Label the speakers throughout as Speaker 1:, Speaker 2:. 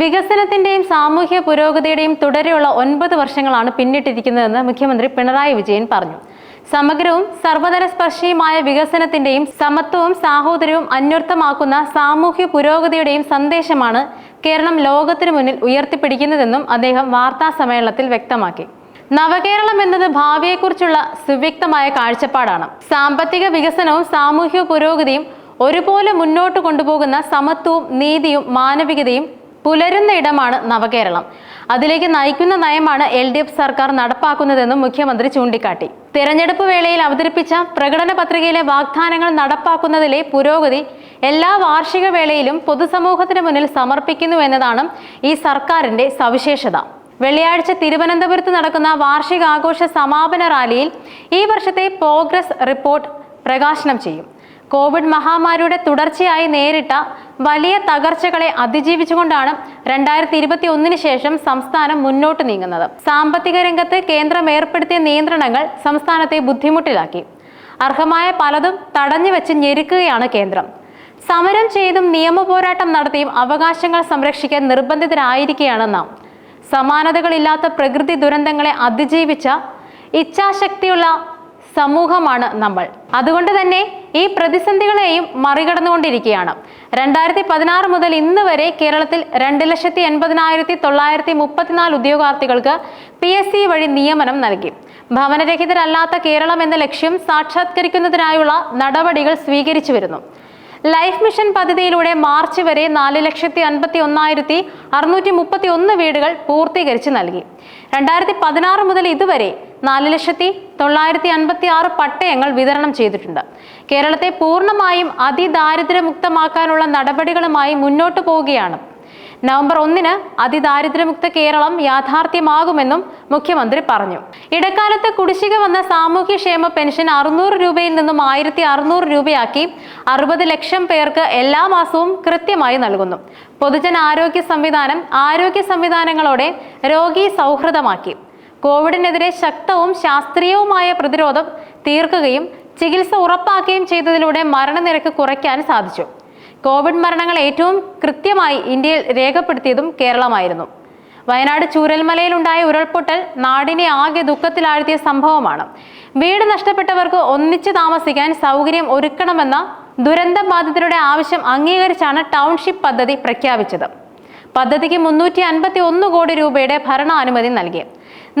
Speaker 1: വികസനത്തിന്റെയും സാമൂഹ്യ പുരോഗതിയുടെയും തുടരെയുള്ള ഒൻപത് വർഷങ്ങളാണ് പിന്നിട്ടിരിക്കുന്നതെന്ന് മുഖ്യമന്ത്രി പിണറായി വിജയൻ പറഞ്ഞു. സമഗ്രവും സർവതല സ്പർശിയുമായ വികസനത്തിന്റെയും സമത്വവും സാഹോദര്യവും അന്വർത്ഥമാക്കുന്ന സാമൂഹ്യ പുരോഗതിയുടെയും സന്ദേശമാണ് കേരളം ലോകത്തിനു മുന്നിൽ ഉയർത്തിപ്പിടിക്കുന്നതെന്നും അദ്ദേഹം വാർത്താ സമ്മേളനത്തിൽ വ്യക്തമാക്കി. നവകേരളം എന്നത് ഭാവിയെക്കുറിച്ചുള്ള സുവ്യക്തമായ കാഴ്ചപ്പാടാണ്. സാമ്പത്തിക വികസനവും സാമൂഹ്യ പുരോഗതിയും ഒരുപോലെ മുന്നോട്ട് കൊണ്ടുപോകുന്ന സമത്വവും നീതിയും മാനവികതയും പുലരുന്ന ഇടമാണ് നവകേരളം. അതിലേക്ക് നയിക്കുന്ന നയമാണ് എൽ ഡി എഫ് സർക്കാർ നടപ്പാക്കുന്നതെന്നും മുഖ്യമന്ത്രി ചൂണ്ടിക്കാട്ടി. തെരഞ്ഞെടുപ്പ് വേളയിൽ അവതരിപ്പിച്ച പ്രകടന പത്രികയിലെ വാഗ്ദാനങ്ങൾ നടപ്പാക്കുന്നതിലെ പുരോഗതി എല്ലാ വാർഷിക വേളയിലും പൊതുസമൂഹത്തിന് മുന്നിൽ സമർപ്പിക്കുന്നു എന്നതാണ് ഈ സർക്കാരിന്റെ സവിശേഷത. വെള്ളിയാഴ്ച തിരുവനന്തപുരത്ത് നടക്കുന്ന വാർഷികാഘോഷ സമാപന റാലിയിൽ ഈ വർഷത്തെ പ്രോഗ്രസ് റിപ്പോർട്ട് പ്രകാശനം ചെയ്യും. കോവിഡ് മഹാമാരിയുടെ തുടർച്ചയായി നേരിട്ട വലിയ തകർച്ചകളെ അതിജീവിച്ചുകൊണ്ടാണ് രണ്ടായിരത്തി ഇരുപത്തി ഒന്നിന് ശേഷം സംസ്ഥാനം മുന്നോട്ട് നീങ്ങുന്നത്. സാമ്പത്തിക രംഗത്ത് കേന്ദ്രം ഏർപ്പെടുത്തിയ നിയന്ത്രണങ്ങൾ സംസ്ഥാനത്തെ ബുദ്ധിമുട്ടിലാക്കി. അർഹമായ പലതും തടഞ്ഞു വെച്ച് ഞെരുക്കുകയാണ് കേന്ദ്രം. സമരം ചെയ്തും നിയമപോരാട്ടം നടത്തിയും അവകാശങ്ങൾ സംരക്ഷിക്കാൻ നിർബന്ധിതരായിരിക്കുകയാണ് നാം. സമാനതകളില്ലാത്ത പ്രകൃതി ദുരന്തങ്ങളെ അതിജീവിച്ച ഇച്ഛാശക്തിയുള്ള സമൂഹമാണ് നമ്മൾ. അതുകൊണ്ട് തന്നെ ഈ പ്രതിസന്ധികളെയും മറികടന്നുകൊണ്ടിരിക്കുകയാണ്. രണ്ടായിരത്തി പതിനാറ് മുതൽ ഇന്ന് വരെ കേരളത്തിൽ രണ്ട് ലക്ഷത്തി എൺപതിനായിരത്തി തൊള്ളായിരത്തി മുപ്പത്തിനാല് ഉദ്യോഗാർത്ഥികൾക്ക് പി എസ് സി വഴി നിയമനം നൽകി. ഭവനരഹിതരല്ലാത്ത കേരളം എന്ന ലക്ഷ്യം സാക്ഷാത്കരിക്കുന്നതിനായുള്ള നടപടികൾ സ്വീകരിച്ചു വരുന്നു. ലൈഫ് മിഷൻ പദ്ധതിയിലൂടെ മാർച്ച് വരെ നാല് ലക്ഷത്തി അൻപത്തി ഒന്നായിരത്തി അറുന്നൂറ്റി മുപ്പത്തി ഒന്ന് വീടുകൾ പൂർത്തീകരിച്ച് നൽകി. രണ്ടായിരത്തി പതിനാറ് മുതൽ ഇതുവരെ നാല് ലക്ഷത്തി തൊള്ളായിരത്തി അൻപത്തി ആറ് പട്ടയങ്ങൾ വിതരണം ചെയ്തിട്ടുണ്ട്. കേരളത്തെ പൂർണമായും അതിദാരിദ്ര്യമുക്തമാക്കാനുള്ള നടപടികളുമായി മുന്നോട്ടു പോവുകയാണ്. നവംബർ ഒന്നിന് അതിദാരിദ്ര്യമുക്ത കേരളം യാഥാർത്ഥ്യമാകുമെന്നും മുഖ്യമന്ത്രി പറഞ്ഞു. ഇടക്കാലത്ത് കുടിശ്ശിക വന്ന സാമൂഹ്യക്ഷേമ പെൻഷൻ അറുന്നൂറ് രൂപയിൽ നിന്നും ആയിരത്തി അറുന്നൂറ് രൂപയാക്കി അറുപത് ലക്ഷം പേർക്ക് എല്ലാ മാസവും കൃത്യമായി നൽകുന്നു. പൊതുജനാരോഗ്യ സംവിധാനം ആരോഗ്യ സംവിധാനങ്ങളോടെ രോഗി സൗഹൃദമാക്കി. കോവിഡിനെതിരെ ശക്തവും ശാസ്ത്രീയവുമായ പ്രതിരോധം തീർക്കുകയും ചികിത്സ ഉറപ്പാക്കുകയും ചെയ്തതിലൂടെ മരണനിരക്ക് കുറയ്ക്കാൻ സാധിച്ചു. കോവിഡ് മരണങ്ങൾ ഏറ്റവും കൃത്യമായി ഇന്ത്യയിൽ രേഖപ്പെടുത്തിയതും കേരളമായിരുന്നു. വയനാട് ചൂരൽമലയിലുണ്ടായ ഉരുൾപൊട്ടൽ നാടിനെ ആകെ ദുഃഖത്തിലാഴ്ത്തിയ സംഭവമാണ്. വീട് നഷ്ടപ്പെട്ടവർക്ക് ഒന്നിച്ചു താമസിക്കാൻ സൗകര്യം ഒരുക്കണമെന്ന ദുരന്ത ബാധിതരുടെ ആവശ്യം അംഗീകരിച്ചാണ് ടൗൺഷിപ്പ് പദ്ധതി പ്രഖ്യാപിച്ചത്. പദ്ധതിക്ക് മുന്നൂറ്റി അൻപത്തി ഒന്ന് കോടി രൂപയുടെ ഭരണാനുമതി നൽകി.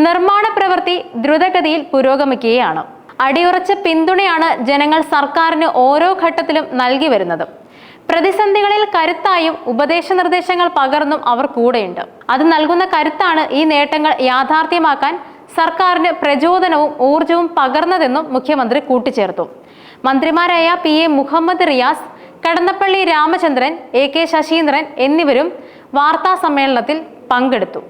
Speaker 1: നിർമ്മാണ പ്രവൃത്തി ദ്രുതഗതിയിൽ പുരോഗമിക്കുകയാണ്. അടിയുറച്ച പിന്തുണയാണ് ജനങ്ങൾ സർക്കാരിന് ഓരോ ഘട്ടത്തിലും നൽകി വരുന്നത്. പ്രതിസന്ധികളിൽ കരുത്തായും ഉപദേശ നിർദ്ദേശങ്ങൾ പകർന്നും അവർ കൂടെയുണ്ട്. അത് നൽകുന്ന കരുത്താണ് ഈ നേട്ടങ്ങൾ യാഥാർത്ഥ്യമാക്കാൻ സർക്കാരിന് പ്രചോദനവും ഊർജവും പകർന്നതെന്നും മുഖ്യമന്ത്രി കൂട്ടിച്ചേർത്തു. മന്ത്രിമാരായ P A Muhammad Riyas Kadannappally Ramachandran A K Saseendran എന്നിവരും വാർത്താ സമ്മേളനത്തിൽ പങ്കെടുത്തു.